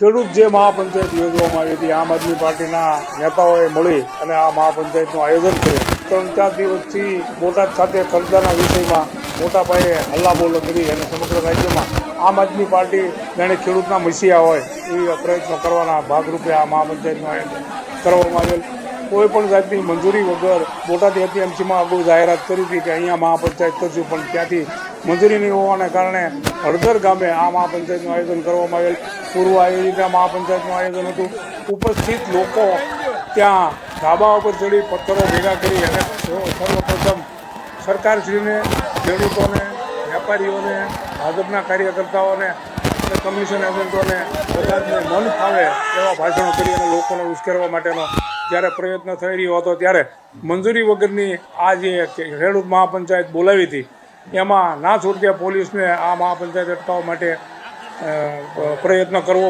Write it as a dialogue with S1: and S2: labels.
S1: ખેડૂત જે મહાપંચાયત યોજવામાં આવી હતી, આમ આદમી પાર્ટીના નેતાઓએ મળી અને આ મહાપંચાયતનું આયોજન કર્યું. ત્રણ ચાર દિવસથી બોટાદ ખાતે કરદાના વિષયમાં મોટા પાયે હલ્લાબોલ કરી અને સમગ્ર રાજ્યમાં આમ આદમી પાર્ટી જાણે ખેડૂતના મસીયા હોય એવી પ્રયત્નો કરવાના ભાગરૂપે આ મહાપંચાયતનું આયોજન કરવામાં આવેલ. કોઈ પણ જાતની મંજૂરી વગર બોટાદ એપીએમસીમાં અગાઉ જાહેરાત કરી હતી કે અહીંયા મહાપંચાયત કરશું પણ ત્યાંથી મંજૂરી નહીં હોવાને કારણે હળદર ગામે આ મહાપંચાયતનું આયોજન કરવામાં આવેલ. પૂર્વ આવી રીતે મહાપંચાયતનું આયોજન હતું. ઉપસ્થિત લોકો ત્યાં ધાબા ઉપર ચડી પથ્થરો ભેગા કરી અને સર્વપ્રથમ સરકારશ્રીને, ખેડૂતોને, વેપારીઓને, ભાજપના કાર્યકર્તાઓને કમિશન એજન્ટોને બધાને મન ફાવે એવા ભાષણો કરી અને લોકોને ઉશ્કેરવા માટેનો જ્યારે પ્રયત્ન થઈ રહ્યો હતો ત્યારે મંજૂરી વગરની આ જે ખેડૂત મહાપંચાયત બોલાવી હતી, એમાં ના છૂટકે પોલીસને આ મહાપંચાયત અટકાવવા માટે પ્રયત્ન કરવો